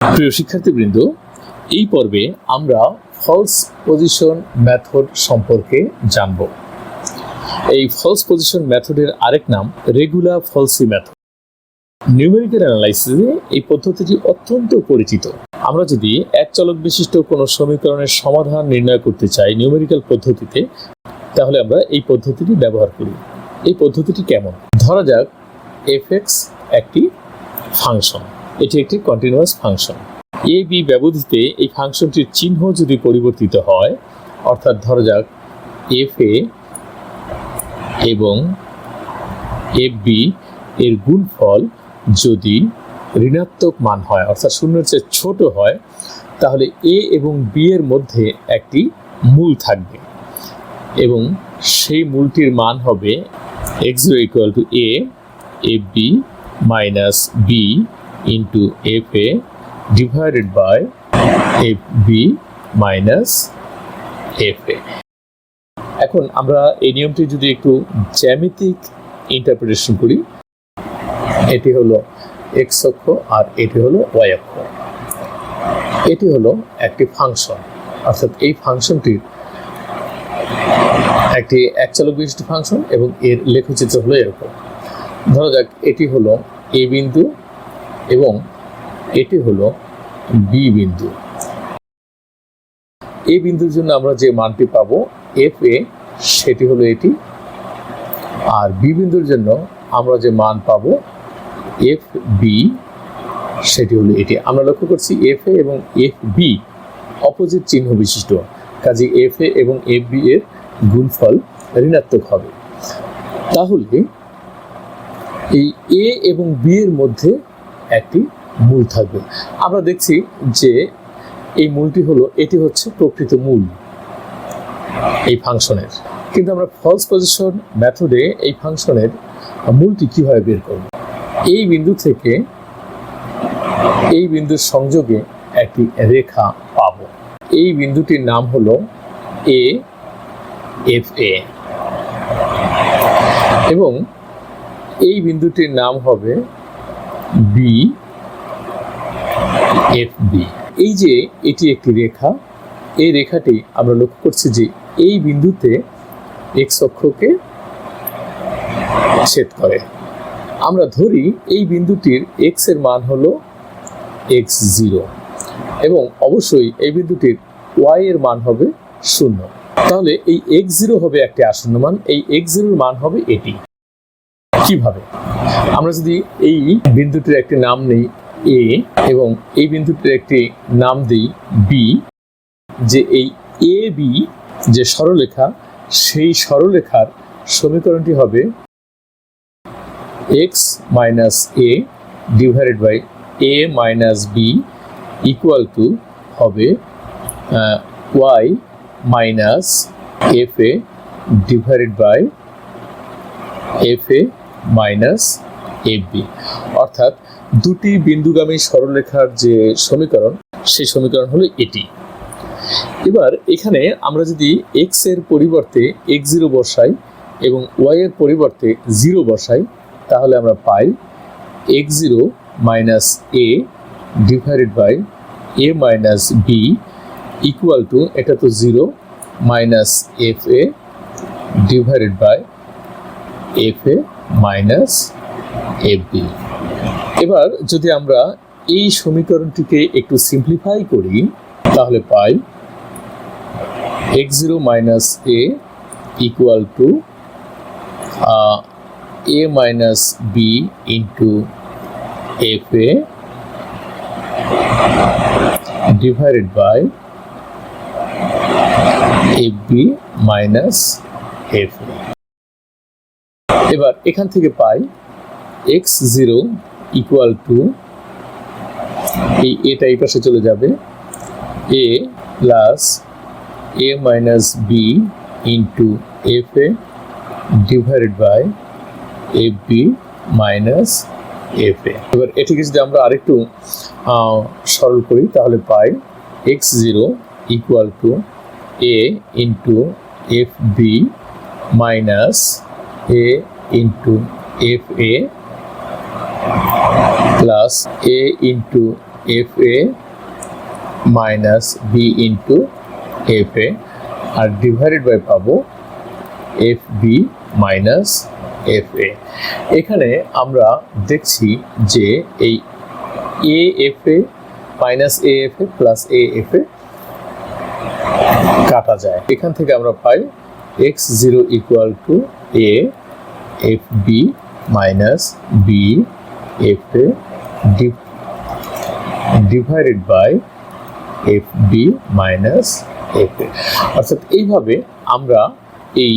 প্রিয় শিক্ষার্থীবৃন্দ, এই পর্বে আমরা ফলস পজিশন মেথড সম্পর্কে জানব। এই ফলস পজিশন মেথডের আরেক নাম রেগুলার ফলসি মেথড নিউমেরিক্যাল অ্যানালাইসিসে এই পদ্ধতিটি অত্যন্ত পরিচিত। আমরা যদি এক চলক বিশিষ্ট কোনো সমীকরণের সমাধান নির্ণয় করতে চাই নিউমেরিক্যাল পদ্ধতিতে, তাহলে আমরা এই পদ্ধতিটি ব্যবহার করি। এই পদ্ধতিটি কেমন? ধরা যাক এফ একটি ফাংশন এটি একটি কন্টিনিউয়াস ফাংশন এ বি ব্যবধিতে এই ফাংশনটির চিহ্ন যদি পরিবর্তিত হয়, অর্থাৎ ধরা যাক এফ এ এবং এফ বি এর গুণফল যদি ঋণাত্মক মান হয়, অর্থাৎ শূন্যের চেয়ে ছোট হয়, তাহলে এ এবং বি এর মধ্যে একটি মূল থাকবে এবং সেই মূলটির মান হবে X equal to A F B minus B into F A divided by F B minus F A এখন আমরা এই নিয়মটি যদি একটু জ্যামিতিক ইন্টারপ্রিটেশন করি, এটি হলো এক্স অক্ষ আর এটি হলো ওয়াই অক্ষ। এটি হলো একটি ফাংশন অর্থাৎ এই ফাংশনটির একটি একচলক বিশিষ্ট ফাংশন এবং এর লেখচিত্র হলো এরকম। ধরা যাক, এটি হলো এ বিন্দু এটি হলো বি বিন্দু। এ বিন্দুর জন্য আমরা যে মানটি পাবো এফ এ সেটি হলো এটি। আর বি বিন্দুর জন্য আমরা যে মান পাবো এফ বি সেটি হলো এটি। আমরা লক্ষ্য করছি এফ এ এবং এফ বি অপোজিট চিহ্ন বিশিষ্ট কাজে এফ এ এবং এফ বি এর গুণফল ঋণাত্মক হবে। তাহলে এই এ এবং বি এর মধ্যে একটি মূল থাকবে। আমরা দেখছি যে এই মূলটি হলো, এটি হচ্ছে প্রকৃত মূল এই ফাংশনের। কিন্তু আমরা ফলস পজিশন মেথডে এই ফাংশনের মূলটি কীভাবে বের করব? এই বিন্দু থেকে এই বিন্দুর সংযোগে একটি রেখা পাব। এই বিন্দুটির নাম হলো এ এফ এ এবং এই বিন্দুটির নাম হবে বি এফ বি এই যে এটি একটি রেখা, এই রেখাটি আমরা লক্ষ্য করছি যে এই বিন্দুতে এক্স অক্ষকে ছেদ করে। আমরা ধরি এই বিন্দুটির এক্সের মান হলো এক্স জিরো এবং অবশ্যই এই বিন্দুটির ওয়াই এর মান হবে শূন্য। তাহলে এই এক্স জিরো হবে একটি আসন্ন মান, এই এক্স জিরোর মান হবে এটি। কীভাবে? আমরা যদি এই বিন্দুটির একটি নাম নেই এ এবং এই বিন্দুটির একটি নাম দিই বি যে এই এ বি যে সরলরেখা, সেই সরলরেখার সমীকরণটি হবে x minus a divided by a minus b equal to হবে y minus f a divided by f a minus f b অর্থাৎ দুটি বিন্দুগামী সরলরেখার যে সমীকরণ, সেই সমীকরণ হলো এটি। এবার এখানে আমরা যদি এক্সের পরিবর্তে এক্স জিরো বসাই এবং ওয়াই এর পরিবর্তে জিরো বসাই, তাহলে আমরা পাই x zero minus a divided by a minus b equal to এটা তো zero minus f a divided by f a minus f b এবার যদি আমরা এই সমীকরণটিকে একটু সিম্পলিফাই করি, তাহলে পাই x zero minus a equal to a minus b into f a divided by f b minus f a এবার এখান থেকে পাই এক্স জিরো ইকুয়াল টু এই এটা এই পাশে চলে যাবে। A plus a minus b into f a divided by f b minus f a. এবার এটিকে যদি আমরা আরেকটু সরল করি, তাহলে পাই x zero equal to a into f b minus a into f a plus a into f a minus b into f a R divided by পাবো f b minus f a এখানে আমরা দেখছি যে এই a f a minus a f a plus a f a কাটা যায়। এখান থেকে আমরা পাই x zero equal to a f b minus b f a divided by f b minus f a অর্থাৎ এইভাবে আমরা এই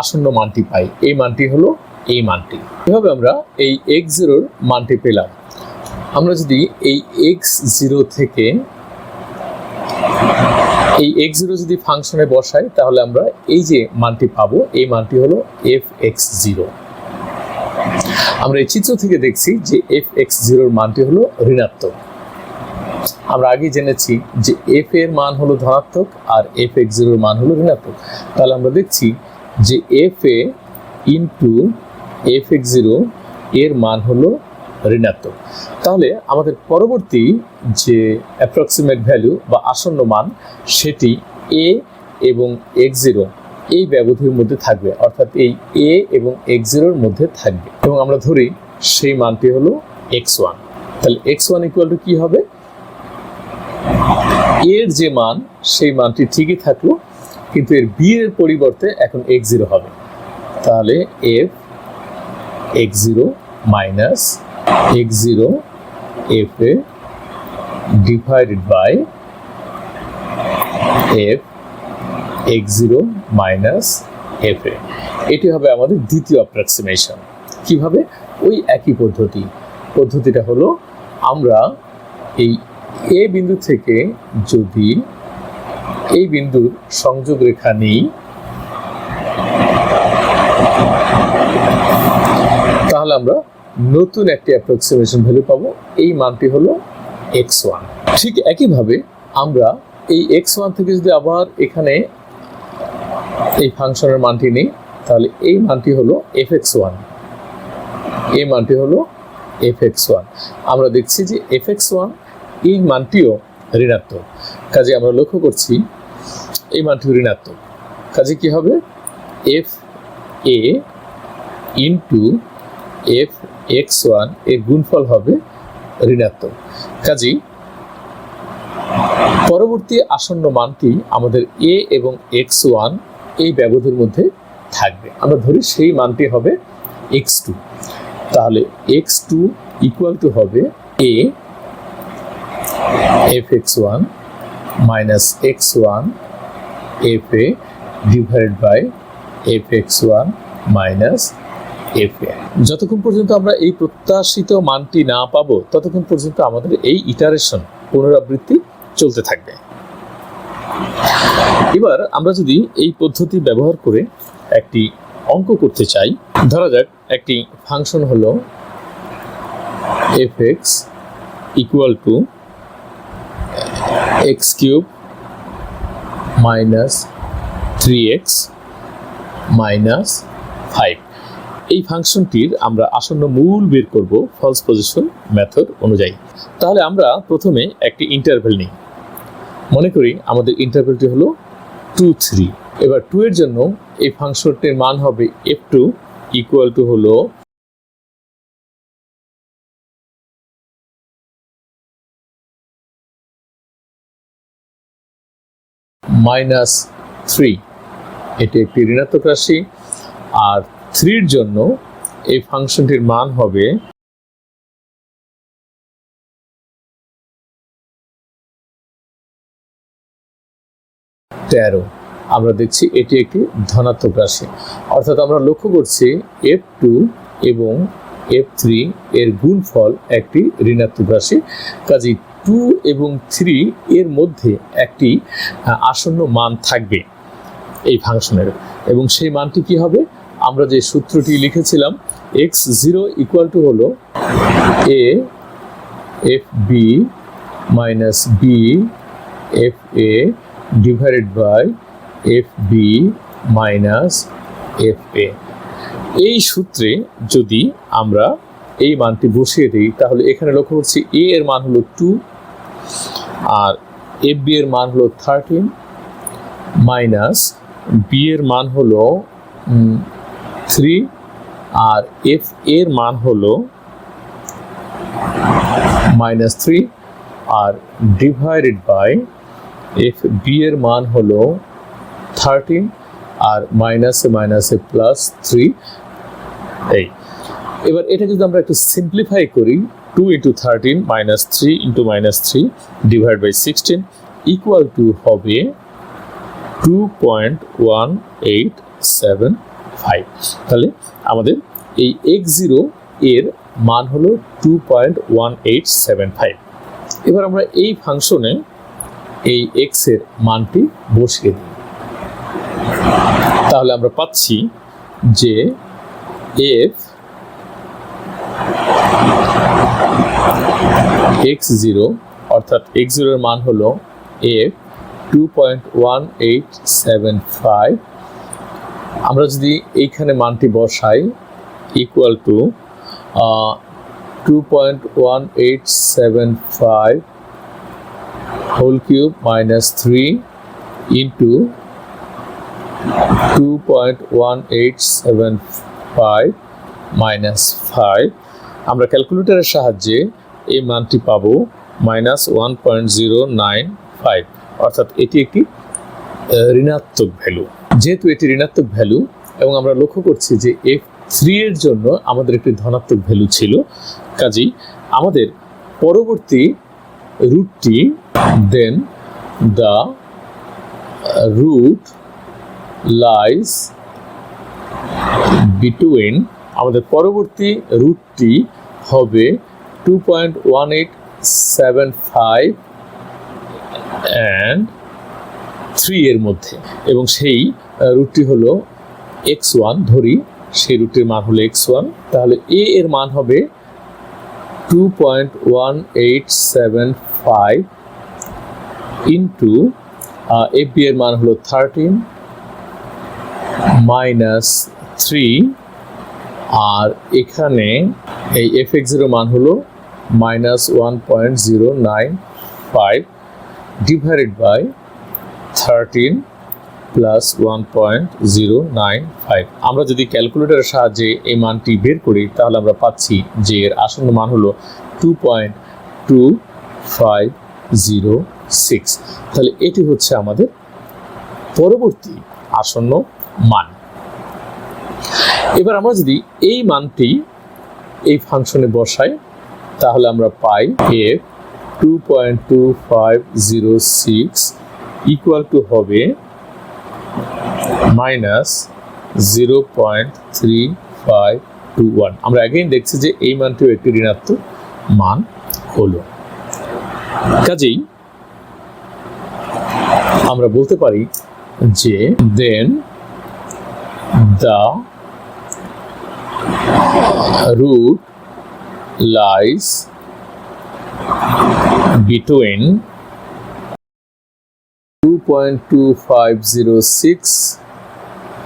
আসন্ন মানটি পাই। এই মানটি হলো এই মানটি। এভাবে আমরা এই এক্স জিরোর মানটি পেলাম। আমরা যদি এই এক্স জিরো থেকে এই এক্স জিরো যদি ফাংশনে বসাই, তাহলে আমরা এই যে মানটি পাবো, এই মানটি হলো এফ এক্স জিরো আমরা এই চিত্র থেকে দেখছি যে এফ এক্স জিরোর মানটি হলো ঋণাত্মক। আমরা আগে জেনেছি যে এফ এর মান হলো ধনাত্মক আর এফ এক্স জিরোর মান হলো ঋণাত্মক। তাহলে আমরা দেখছি যে f a into f x zero এর মান হলো ঋণাত্মক। তাহলে আমাদের পরবর্তী যে অ্যাপ্রক্সিমেট ভ্যালু বা আসন্ন মান, সেটি এ এবং এক্স জিরো এই ব্যবধির মধ্যে থাকবে, অর্থাৎ এই এ এবং এক্স জিরোর মধ্যে থাকবে। এবং আমরা ধরি সেই মানটি হলো এক্স ওয়ান তাহলে এক্স ওয়ান ইকুয়াল টু কী হবে? এর যে মান, সেই মানটি ঠিকই থাকল, কিন্তু এর বি এর পরিবর্তে এখন এক্স জিরো হবে। তাহলে f x zero minus x zero f a divided by f x zero minus f a এটি হবে আমাদের দ্বিতীয় অ্যাপ্রক্সিমেশন কীভাবে? ওই একই পদ্ধতি। পদ্ধতিটা হলো আমরা এই এ বিন্দু থেকে যদি এই বিন্দুর সংযোগ রেখা নিই, তাহলে আমরা নতুন একটি অ্যাপ্রক্সিমেশন ভ্যালু পাবো। এই মানটি হলো এক্স ওয়ান ঠিক একইভাবে আমরা এই এক্স ওয়ান থেকে যদি আবার এখানে এই ফাংশনের মানটি নিই, তাহলে এই মানটি হলো এফ এক্স ওয়ান এই মানটি হলো এফ এক্স ওয়ান আমরা দেখছি যে এফ এক্স ওয়ান এই মানটিও ঋণাত্মক। কাজে আমরা লক্ষ্য করছি এই মানটিও ঋণাত্মক। কাজে কি হবে? F a into f x ওয়ানের গুণফল হবে ঋণাত্মক। কাজেই পরবর্তী আসন্ন মানটি আমাদের এ এবং এক্স ওয়ান এই ব্যবধির মধ্যে থাকবে। আমরা ধরি সেই মানটি হবে এক্স টু। তাহলে এক্স টু ইকুয়াল টু হবে a f x one minus x one f a divide by f x one minus যতক্ষণ পর্যন্ত আমরা এই প্রত্যাশিত মানটি না পাবো, ততক্ষণ পর্যন্ত আমাদের এই ইটারেশন, পুনরাবৃত্তি চলতে থাকবে। এবার আমরা যদি এই পদ্ধতি ব্যবহার করে একটি অঙ্ক করতে চাই, ধরা যাক একটি ফাংশন হলো f x equal to x cube minus three x minus five এই ফাংশনটির আমরা আসন্ন মূল বের করব ফলস পজিশন মেথড অনুযায়ী। তাহলে আমরা প্রথমে একটি ইন্টারভেল নিই। মনে করি আমাদের ইন্টারভেলটি হলো টু থ্রি এবার টু এর জন্য এই ফাংশনটির মান হবে এফ টু ইকুয়াল টু হলো মাইনাস থ্রি এটি একটি ঋণাত্মক রাশি আর থ্রির জন্য এই ফাংশনটির মান হবে তেরো। আমরা দেখছি এটি একটি ধনাত্মক রাশি। অর্থাৎ আমরা লক্ষ্য করছি এফ টু এবং এফ থ্রি এর গুণফল একটি ঋণাত্মক রাশি। কাজেই টু এবং থ্রি এর মধ্যে একটি আসন্ন মান থাকবে এই ফাংশনের। এবং সেই মানটি কি হবে? আমরা যে সূত্রটি লিখেছিলাম এক্স জিরো ইকুয়াল টু হলো a f b minus b f a divided by f b minus f a এই সূত্রে যদি আমরা এই মানটি বসিয়ে দিই, তাহলে এখানে লক্ষ্য করছি এ এর মান হলো টু আর এফ বি এর মান হলো থার্টিন মাইনাস বি এর মান হলো থ্রি আর এফ এর মান হলো মাইনাস থ্রি আর ডিভাইডেড বাই এফ বি এর মান হলো থার্টিন আর মাইনাসে মাইনাসে প্লাস থ্রি এই। এবার এটা যদি আমরা একটু সিম্পলিফাই করি two into thirteen minus three into minus three divide by sixteen equal to হবে two point one eight seven five তাহলে আমাদের এই এক্স জিরো এর মান হলো two point one eight seven five এবার আমরা এই ফাংশনে এই এক্সের মানটি বসিয়ে দিই। তাহলে আমরা পাচ্ছি যে এফ এক্স জিরো অর্থাৎ এক্স জিরোর মান হলো f two point one eight seven five আমরা যদি এইখানে মানটি বসাই equal to two point one eight seven five whole cube minus three into two point one eight seven five minus five আমরা ক্যালকুলেটরের সাহায্যে এই মানটি পাব minus one point zero nine five অর্থাৎ এটি একটি ঋণাত্মক ভ্যালু যেহেতু এটি ঋণাত্মক ভ্যালু এবং আমরা লক্ষ্য করছি যে এফ থ্রি এর জন্য আমাদের একটি ধনাত্মক ভ্যালু ছিল। কাজেই আমাদের পরবর্তী রুটটি then the root lies between আমাদের পরবর্তী রুটটি হবে two point one eight seven five and three এর মধ্যে। এবং সেই রুটটি হলো এক্স ওয়ান, ধরি সেই রুটটির মান হলো এক্স ওয়ান, তাহলে এ এর মান হবে two point one eight seven five into f b এর মান হলো থার্টিন মাইনাস থ্রি, আর এখানে এই এফ এক্স জিরো মান হলো minus one point zero nine five divided by thirteen plus one point zero nine five আমরা যদি ক্যালকুলেটরের সাহায্যে এই মানটি বের করি, তাহলে আমরা পাচ্ছি যে এর আসন্ন মান হলো two point two five zero six তাহলে এটি হচ্ছে আমাদের পরবর্তী আসন্ন মান। এবার আমরা যদি এই মানটি এই ফাংশনে বসাই, তাহলে আমরা পাই f two point two five zero six equal to হবে minus zero point three five two one আমরা অ্যাগেইন দেখছি যে এই মানটিও একটি ঋণাত্মক মান হলো। কাজেই আমরা বলতে পারি যে then the root lies between 2.2506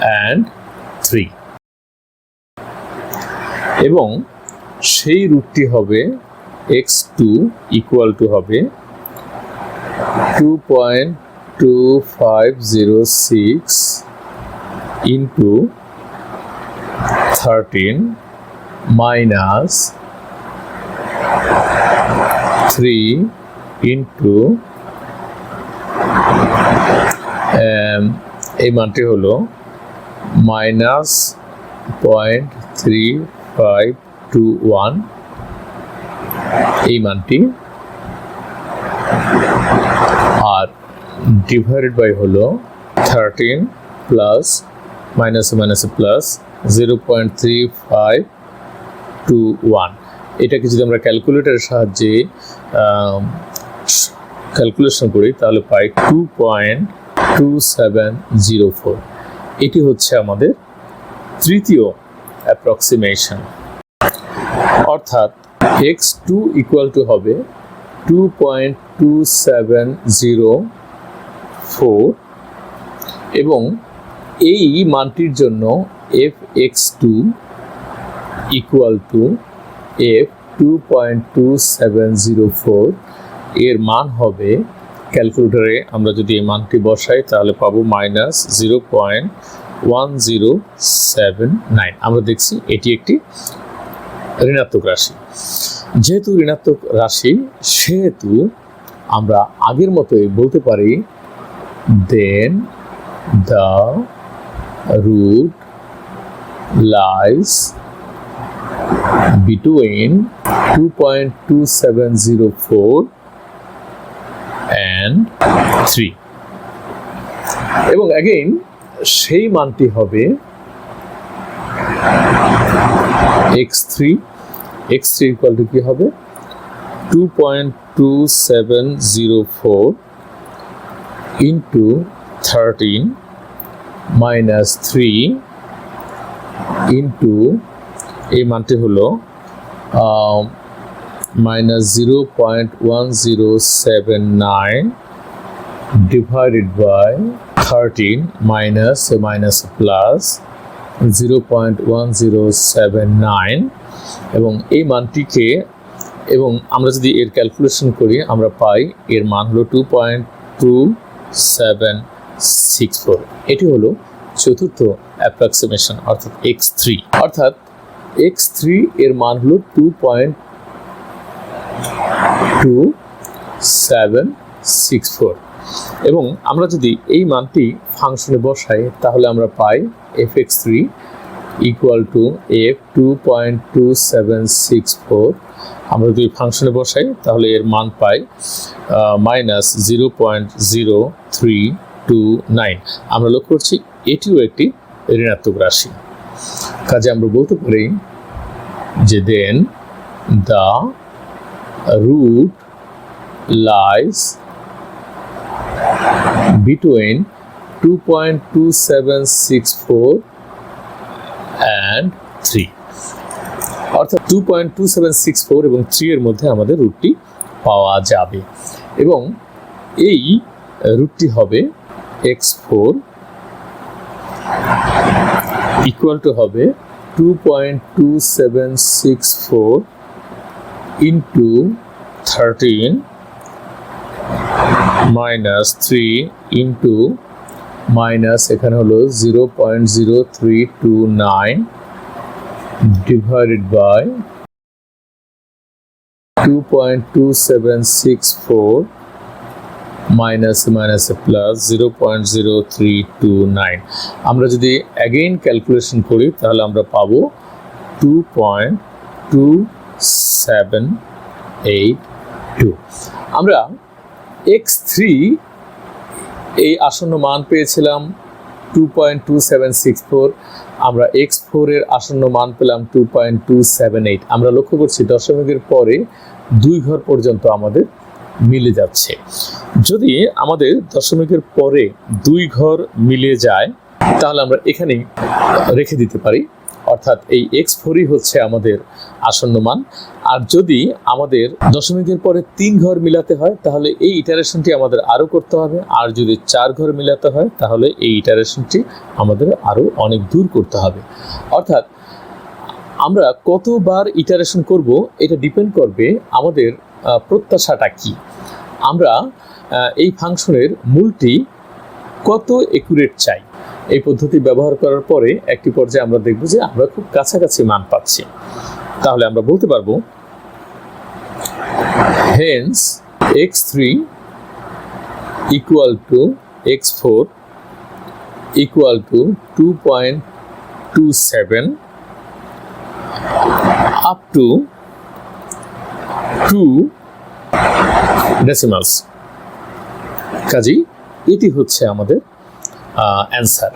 and 3 এবং সেই রুটটি হবে এক্স টু ইকুয়াল টু হবে two point two five zero six into thirteen minus three into এই মানটি হলো minus point three five two one. এই মানটি আর ডিভাইডেড বাই হলো thirteen plus minus minus plus zero point three five two one. এটাকে যদি আমরা ক্যালকুলেটারের সাহায্যে ক্যালকুলেশন করি, তাহলে পাই two point two seven zero four. এটি হচ্ছে আমাদের তৃতীয় অ্যাপ্রক্সিমেশন অর্থাৎ এক্স টু ইকুয়াল টু হবে two point two seven zero four এবং এই মানটির জন্য f x two equal to f two point two seven zero four এর মান হবে ক্যালকুলেটরে আমরা যদি এই মানটি বসাই, তাহলে পাবো minus zero point one zero seven nine আমরা দেখছি এটি একটি ঋণাত্মক রাশি। যেহেতু ঋণাত্মক রাশি, সেহেতু আমরা আগের মতোই বলতে পারি then the root lies between 2.2704 and 3 এবং অ্যাগেইন সেই মানটি হবে x3 x3 ইকুয়াল টু কি হবে? 2.2704 into 13 minus 3 into, এই মানটি হলো minus zero point one zero seven by thirteen minus minus plus zero point one zero seven nine এবং এই মানটিকে, এবং আমরা যদি এর ক্যালকুলেশন করি, আমরা পাই এর মান হলো two point two seven six four এটি হলো চতুর্থ অ্যাপ্রক্সিমেশন অর্থাৎ এক্স থ্রি অর্থাৎ এক্স থ্রি এর মান হলো টু সেভেন, সিক্স, ফোর। এবং আমরা যদি এই মানটি ফাংশনে বসাই, তাহলে আমরা পাই f x three equal to f two point two seven, six, four. আমরা যদি ফাংশনে বসাই, তাহলে এর মান পাই minus zero point zero three two nine. আমরা লক্ষ্য করছি, এটিও একটি ঋণাত্মক রাশি। কাজে আমরা বলতে পারি যে then the two seven six four and three. অর্থাৎ two point two seven six four এবং থ্রি এর মধ্যে আমাদের রুটটি পাওয়া যাবে। এবং এই রুটটি হবে এক্স ফোর ইকুয়াল টু হবে two point two seven six four into thirteen minus three into minus এখানে হলো zero point zero three two nine divided by two point two seven six four minus minus plus zero point zero three two nine আমরা যদি again calculation করি, তাহলে আমরা পাবো two point two seven eight two আমরা x three এই আসন্ন মান পেয়েছিলাম two point two seven six four আমরা এক্স ফোরের আসন্ন মান পেলাম two point two seven eight আমরা লক্ষ্য করছি দশমিকের পরে দুই ঘর পর্যন্ত আমাদের মিলে যাচ্ছে। যদি আমাদের দশমিকের পরে দুই ঘর মিলে যায়, তাহলে আমরা এখানেই রেখে দিতে পারি। অর্থাৎ এই এক্স ফোরই হচ্ছে আমাদের আসন্ন মান। আর যদি আমাদের দশমিকের পরে তিন ঘর মিলাতে হয়, তাহলে এই ইটারেশনটি আমাদের আরও করতে হবে। আর যদি চার ঘর মিলাতে হয়, তাহলে এই ইটারেশনটি আমাদের আরও অনেক দূর করতে হবে। অর্থাৎ আমরা কতবার ইটারেশন করব, এটা ডিপেন্ড করবে আমাদের প্রত্যাশাটা কি। আমরা এই ফাংশনের মূলটি কত একুরেট চাই। এই পদ্ধতি ব্যবহার করার পরে একটি পর্যায়ে আমরা দেখব যে আমরা খুব কাছাকাছি মান পাচ্ছি। তাহলে আমরা বলতে পারব hence x three equal to x four equal to two point two seven up to two decimals কাজী এটি হচ্ছে আমাদের অ্যান্সার